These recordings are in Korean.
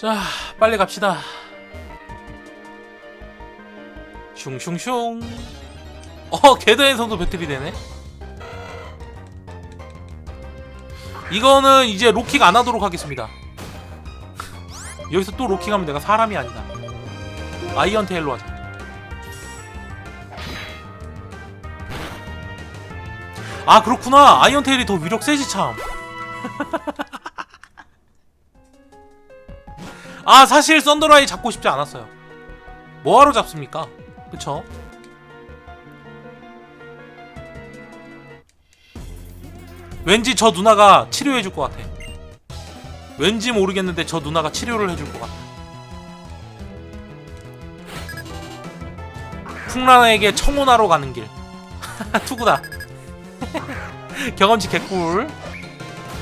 자, 빨리 갑시다. 슝슝슝. 어, 게드에서도 배틀이 되네. 이거는 이제 로킹 안 하도록 하겠습니다. 여기서 또 로킹하면 내가 사람이 아니다. 아이언 테일로 하자. 아 그렇구나. 아이언 테일이 더 위력 세지 참. 아 사실 썬더라이 잡고 싶지 않았어요. 뭐하러 잡습니까? 그쵸? 왠지 저 누나가 치료해줄 것 같아. 왠지 모르겠는데 저 누나가 치료를 해줄 것 같아. 풍란에게 청혼하러 가는 길. 투구다. 경험치 개꿀.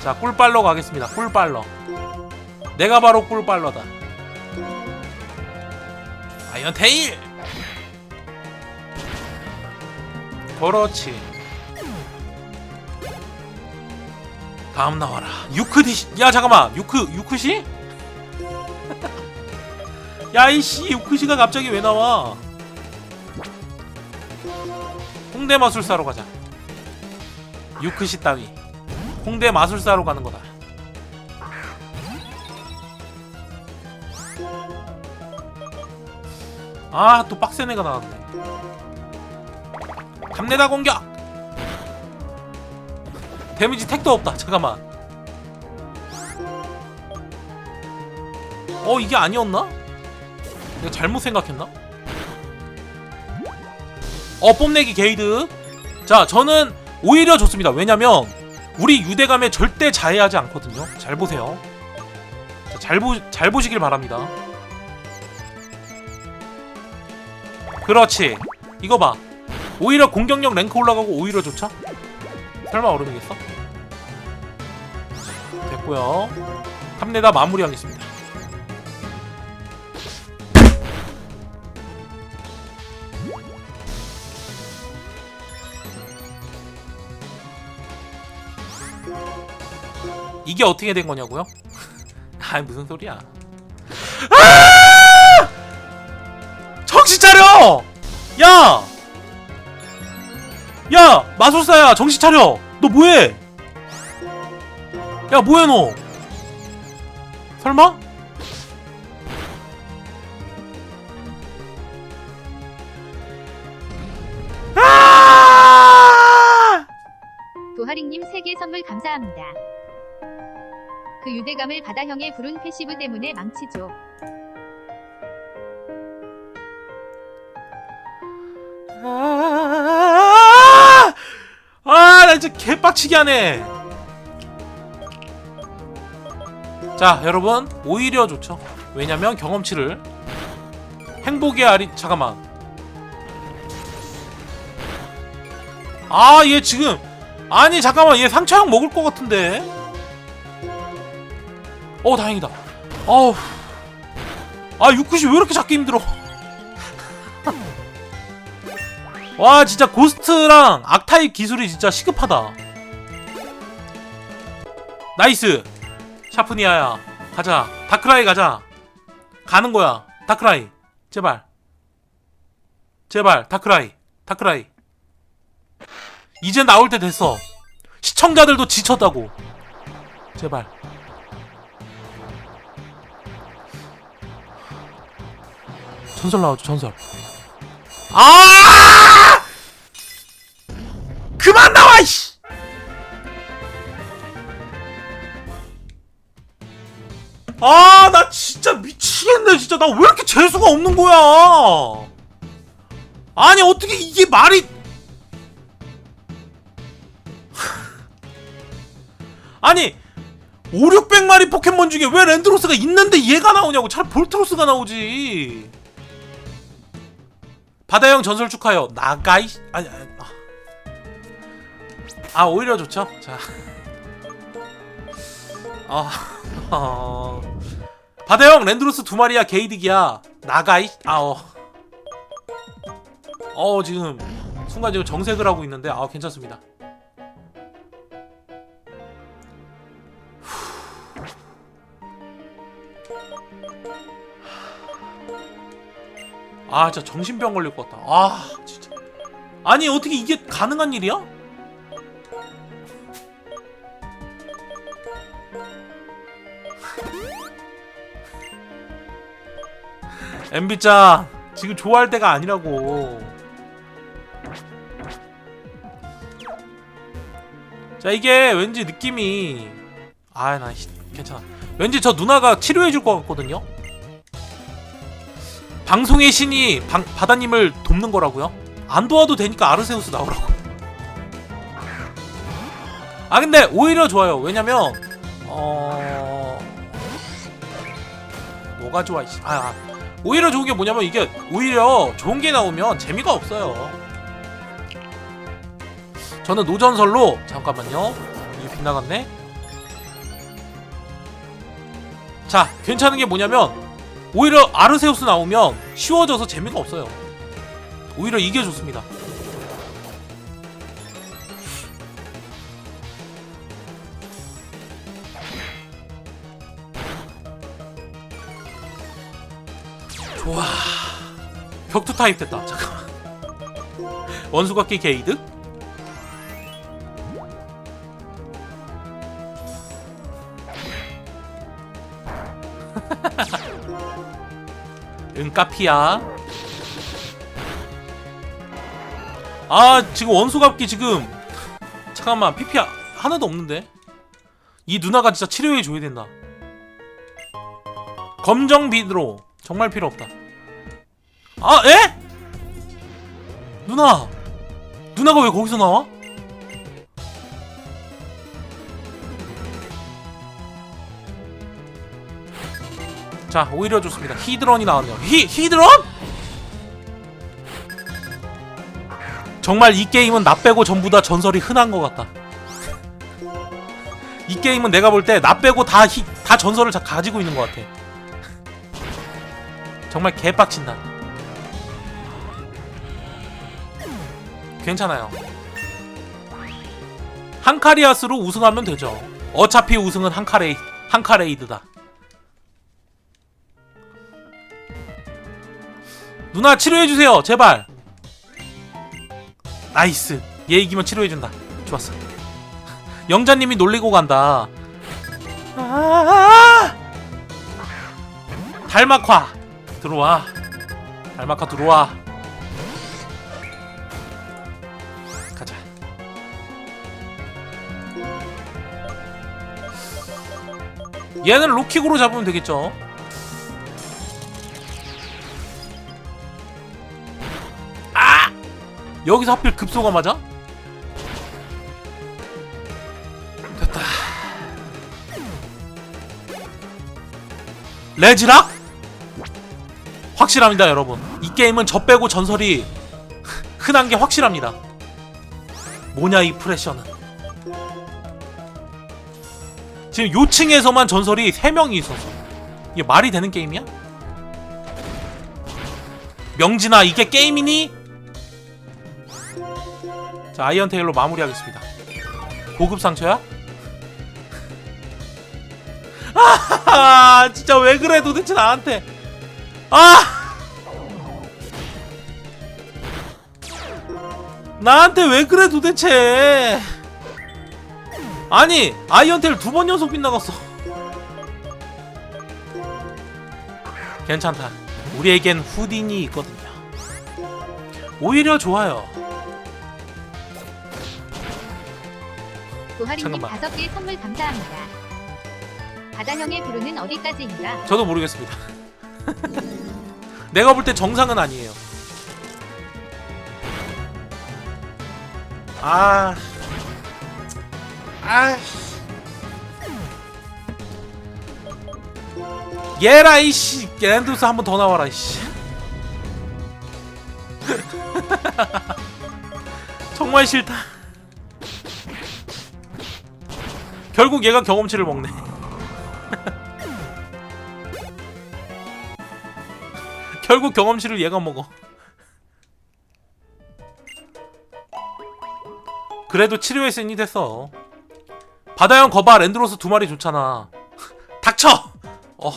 자, 꿀빨러 가겠습니다. 꿀빨러. 내가 바로 꿀빨러다. 아이언 테일. 그렇지. 다음 나와라. 유크디. 야 잠깐만. 유크 유크시? 야 이씨 유크시가 갑자기 왜 나와? 홍대 마술사로 가자. 유크시 따위. 홍대 마술사로 가는 거다. 아, 또 빡센 애가 나왔네. 갑내다 공격! 데미지 택도 없다. 잠깐만. 어, 이게 아니었나? 내가 잘못 생각했나? 어, 뽐내기 게이드. 자, 저는 오히려 좋습니다. 왜냐면 우리 유대감에 절대 자해하지 않거든요. 잘 보세요. 자, 잘, 보, 잘 보시길 바랍니다. 그렇지. 이거 봐. 오히려 공격력 랭크 올라가고 오히려 좋죠? 설마 얼음이겠어? 됐고요. 탐내다 마무리하겠습니다. 이게 어떻게 된 거냐고요? 아 무슨 소리야? 야! 야 마술사야 정신 차려! 너 뭐해? 야 뭐해 너? 설마? 아! 도하링님 3개 선물 감사합니다. 그 유대감을 바다형의 불운 패시브 때문에 망치죠. 진짜 개빡치게 하네. 자, 여러분, 오히려 좋죠. 왜냐면 경험치를 행복의 아리 잠깐만. 아, 얘 지금 아니 잠깐만, 얘 상처약 먹을 것 같은데. 어, 다행이다. 어우. 아, 유쿠시 왜 이렇게 잡기 힘들어? 와 진짜 고스트랑 악타입 기술이 진짜 시급하다. 나이스. 샤프니아야 가자. 다크라이 가자. 가는 거야. 다크라이. 제발. 제발 다크라이. 다크라이. 이제 나올 때 됐어. 시청자들도 지쳤다고. 제발. 전설 나와줘 전설. 아! 이씨. 아, 나 진짜 미치겠네. 진짜 나 왜 이렇게 재수가 없는 거야? 아니, 어떻게 이게 말이 아니 5, 600마리 포켓몬 중에 왜 랜드로스가 있는데 얘가 나오냐고 차라리 볼트로스가 나오지 바다형 전설 축하요. 나가이 아니 아니. 아. 아 오히려 좋죠. 자. 아. 어. 바다형 랜드로스 두 마리야 게이득이야. 나가이. 아 어. 어 지금 순간 지금 정색을 하고 있는데 아 괜찮습니다. 아 진짜 정신병 걸릴 것 같다 아 진짜 아니 어떻게 이게 가능한 일이야? MB짱 지금 좋아할 때가 아니라고. 자 이게 왠지 느낌이 아나 괜찮아. 왠지 저 누나가 치료해 줄 것 같거든요? 방송의 신이 방, 바다님을 돕는 거라고요? 안 도와도 되니까 아르세우스 나오라고. 아 근데 오히려 좋아요. 왜냐면 어 뭐가 좋아 이씨. 아, 아 오히려 좋은 게 뭐냐면 이게 오히려 좋은 게 나오면 재미가 없어요. 저는 노전설로 잠깐만요. 이게 빗나갔네. 자 괜찮은 게 뭐냐면 오히려 아르세우스 나오면 쉬워져서 재미가 없어요. 오히려 이게 좋습니다 격투 타입 됐다. 잠깐만. 원수각기 게이드? 은카피야 아 지금 원수갑기 지금. 잠깐만 PP 하나도 없는데? 이 누나가 진짜 치료해 줘야 된다. 검정 비드로. 정말 필요 없다 아 에? 누나 누나가 왜 거기서 나와? 자 오히려 좋습니다 히드런이 나왔네요 히, 히드런? 정말 이 게임은 나 빼고 전부 다 전설이 흔한 것 같다 이 게임은 내가 볼 때 나 빼고 다, 히, 다 전설을 다 가지고 있는 것 같아 정말 개빡친다 괜찮아요. 한카리아스로 우승하면 되죠. 어차피 우승은 한카레이, 한카레이드다. 누나 치료해주세요. 제발. 나이스. 얘 이기면 치료해준다. 좋았어. 영자님이 놀리고 간다. 아! 달마화 들어와. 달마화 들어와 얘는 로킥으로 잡으면 되겠죠 아! 여기서 하필 급소가 맞아? 됐다. 레지락? 확실합니다, 여러분. 이 게임은 저 빼고 전설이 흔한 게 확실합니다. 뭐냐 이 프레셔는. 지금 요층에서만 전설이 3명이 있었어. 이게 말이 되는 게임이야? 명진아 이게 게임이니? 자 아이언 테일로 마무리하겠습니다 고급 상처야? 아 진짜 왜 그래 도대체 나한테 아 나한테 왜 그래 도대체 아니 아이언 테일 두번 연속 빗나갔어 괜찮다 우리에겐 후딘이 있거든요 오히려 좋아요 잠깐만. 다섯 개 선물 감사합니다. 바다형의 부르는 어디까지인가? 저도 모르겠습니다. 내가 볼 때 정상은 아니에요. 아, 아, 얘라 이씨, 랜드스 한 번 더 나와라 이씨. 정말 싫다. 결국 얘가 경험치를 먹네. 결국 경험치를 얘가 먹어. 그래도 치료했으니 됐어. 바다형 거봐 랜드로스 두 마리 좋잖아 닥쳐! 어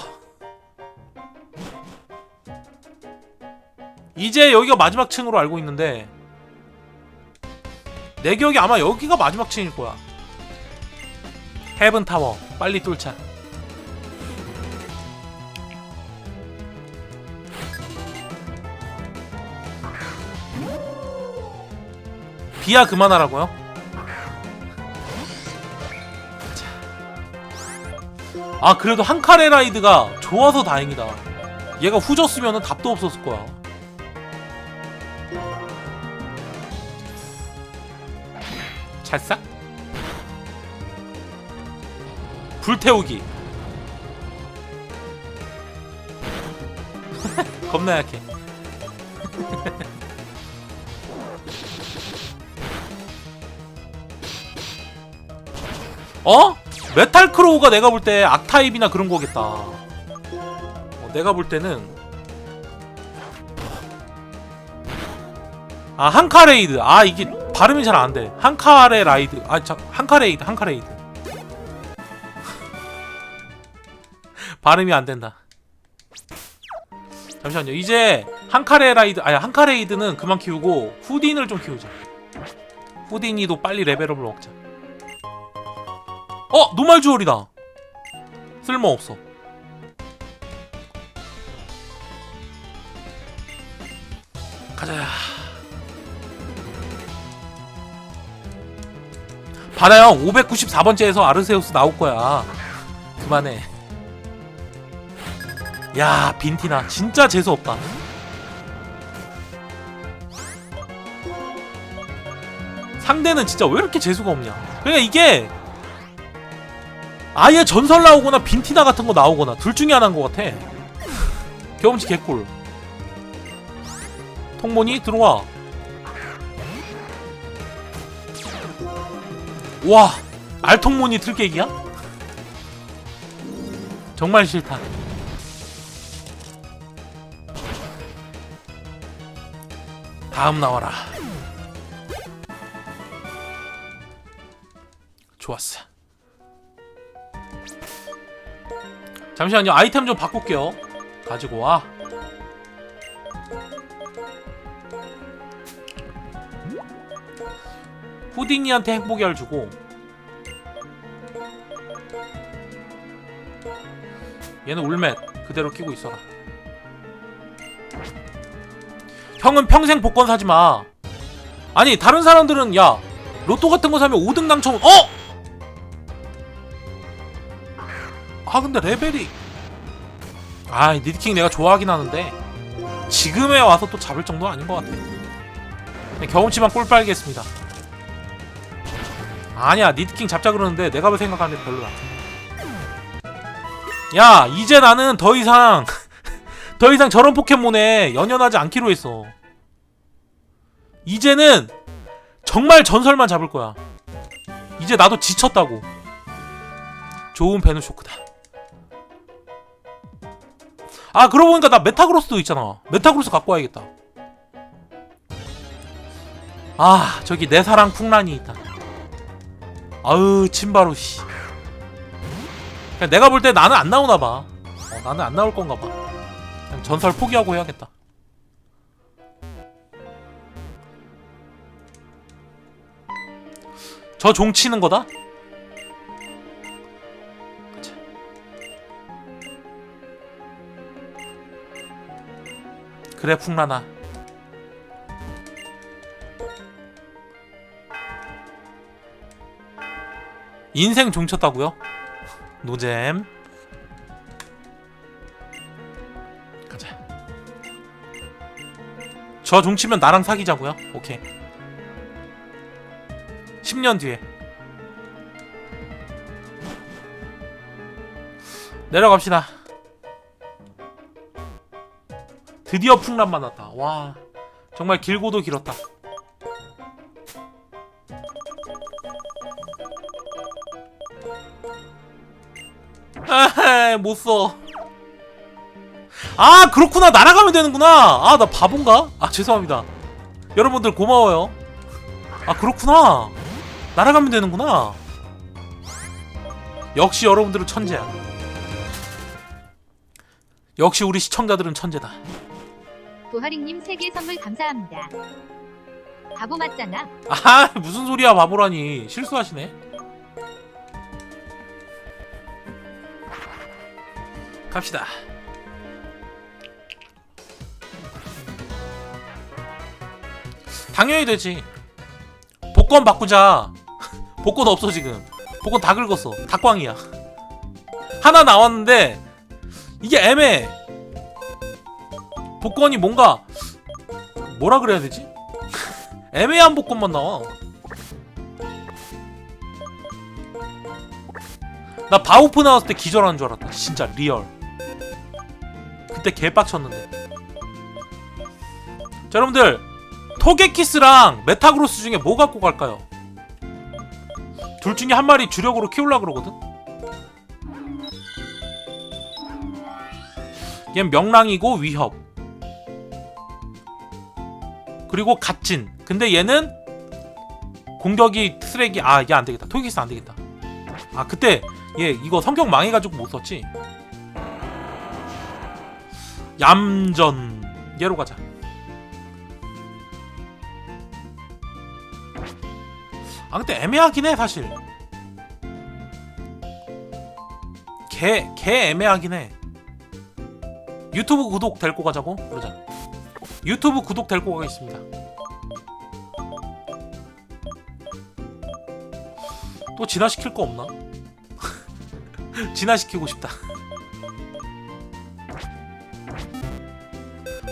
이제 여기가 마지막 층으로 알고 있는데 내 기억에 아마 여기가 마지막 층일 거야 헤븐 타워 빨리 뚫자 비야 그만하라고요? 아 그래도 한 카레 라이드가 좋아서 다행이다. 얘가 후졌으면 답도 없었을 거야. 찰싹? 불태우기. 겁나 약해. 어? 메탈 크로우가 내가 볼 때 악타입이나 그런 거겠다. 어, 내가 볼 때는 아 한카레이드. 아 이게 발음이 잘 안 돼. 한카레 라이드. 아 참, 한카레이드, 한카레이드. 발음이 안 된다. 잠시만요. 이제 한카레 라이드, 아니 한카레이드는 그만 키우고 후딘을 좀 키우자. 후딘이도 빨리 레벨업을 먹자. 어, 노말 주얼이다. 쓸모 없어. 가자. 바다형 594번째에서 아르세우스 나올 거야. 그만해. 야, 빈티나 진짜 재수 없다. 상대는 진짜 왜 이렇게 재수가 없냐? 그러니까 이게 아예 전설 나오거나 빈티나 같은 거 나오거나 둘 중에 하나인 것 같아. 경험치 개꿀. 통모니 들어와. 와, 알통모니 틀깨기야? 정말 싫다. 다음 나와라. 좋았어. 잠시만요. 아이템 좀 바꿀게요. 가지고 와. 후디니한테 행복이알 주고 얘는 울멧 그대로 끼고 있어라. 형은 평생 복권 사지 마. 아니 다른 사람들은 야 로또 같은 거 사면 5등 당첨 어? 아 근데 레벨이. 아 니드킹 내가 좋아하긴 하는데 지금에 와서 또 잡을 정도는 아닌 것 같아. 그냥 경험치만 꿀 빨겠습니다. 아니야 니드킹 잡자 그러는데 내가 볼 생각하는데 별로야 야 이제 나는 더 이상 더 이상 저런 포켓몬에 연연하지 않기로 했어. 이제는 정말 전설만 잡을 거야. 이제 나도 지쳤다고. 좋은 베누쇼크다 아 그러고 보니까 나 메타그로스도 있잖아. 메타그로스 갖고 와야겠다. 아 저기 내 사랑 풍란이 있다. 아으 침바로 씨. 그냥 내가 볼 때 나는 안 나오나봐. 어, 나는 안 나올 건가봐. 그냥 전설 포기하고 해야겠다. 저 종 치는 거다? 그래 풍란아. 인생 종 쳤다고요? 노잼. 가자. 저 종 치면 나랑 사귀자고요? 오케이. 10년 뒤에. 내려갑시다 드디어 풍란 만났다. 와 정말 길고도 길었다. 에헤 못 써. 아 그렇구나. 날아가면 되는구나. 아 나 바본가? 아 죄송합니다. 여러분들 고마워요. 아 그렇구나. 날아가면 되는구나. 역시 여러분들은 천재야. 역시 우리 시청자들은 천재다 도하링님 세계 선물 감사합니다. 바보 맞잖아. 아 무슨 소리야 바보라니. 실수하시네. 갑시다. 당연히 되지. 복권 바꾸자. 복권 없어 지금. 복권 다 긁었어. 다 꽝이야. 하나 나왔는데 이게 애매해 복권이 뭔가 뭐라 그래야 되지? 애매한 복권만 나와. 나 바우프 나왔을 때 기절하는 줄 알았다. 진짜 리얼. 그때 개빡쳤는데. 자, 여러분들 토게키스랑 메타그로스 중에 뭐 갖고 갈까요? 둘 중에 한 마리 주력으로 키우려 그러거든. 얘는 명랑이고 위협. 그리고 갓진. 근데 얘는 공격이 쓰레기. 아, 얘 안 되겠다. 토기스 안 되겠다. 아, 그때 얘 이거 성격 망해가지고 못 썼지. 얌전. 얘로 가자. 아, 근데 애매하긴 해, 사실. 개, 개 애매하긴 해. 유튜브 구독 데리고 가자고? 그러자. 유튜브 구독 데리고 가겠습니다. 또 진화시킬 거 없나? 진화시키고 싶다.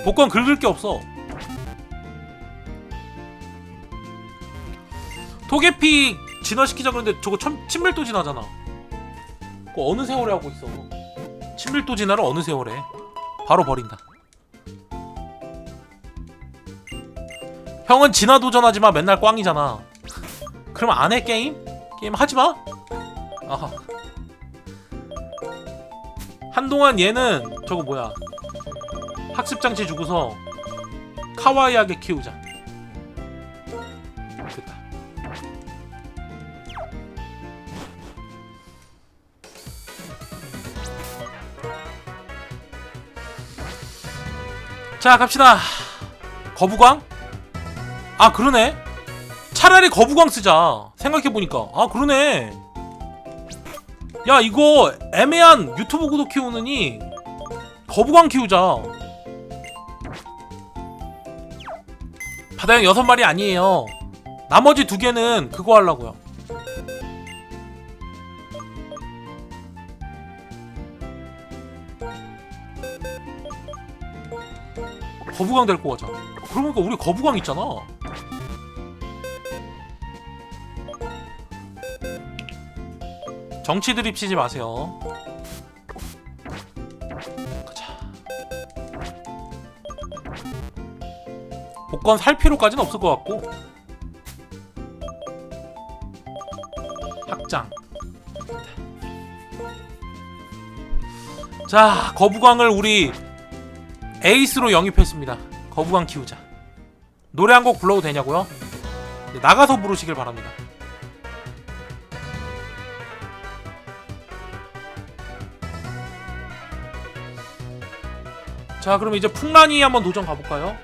복권 긁을 게 없어. 토게피 진화시키자 그러는데 저거 천, 친밀도 진화잖아. 그거 어느 세월에 하고 있어? 친밀도 진화를 어느 세월에? 바로 버린다. 형은 진화 도전하지마 맨날 꽝이잖아. 그럼 안 해 게임? 게임 하지 마. 아하. 한동안 얘는 저거 뭐야? 학습 장치 주고서 카와이하게 키우자. 됐다. 자 갑시다. 거부광? 아 그러네. 차라리 거부광 쓰자. 생각해보니까. 아, 그러네. 야, 이거 애매한 유튜브 구독 키우느니 거부광 키우자. 바다형 여섯 마리 아니에요. 나머지 두 개는 그거 하려고요. 거부광 데리고 가자. 그러니까 우리 거부광 있잖아. 정치 드립 치지 마세요. 가자. 복권 살 필요까지는 없을 것 같고. 확장. 자, 거부광을 우리 에이스로 영입했습니다. 거부광 키우자. 노래 한 곡 불러도 되냐고요? 네, 나가서 부르시길 바랍니다. 자 그럼 이제 풍란이 한번 도전 가볼까요?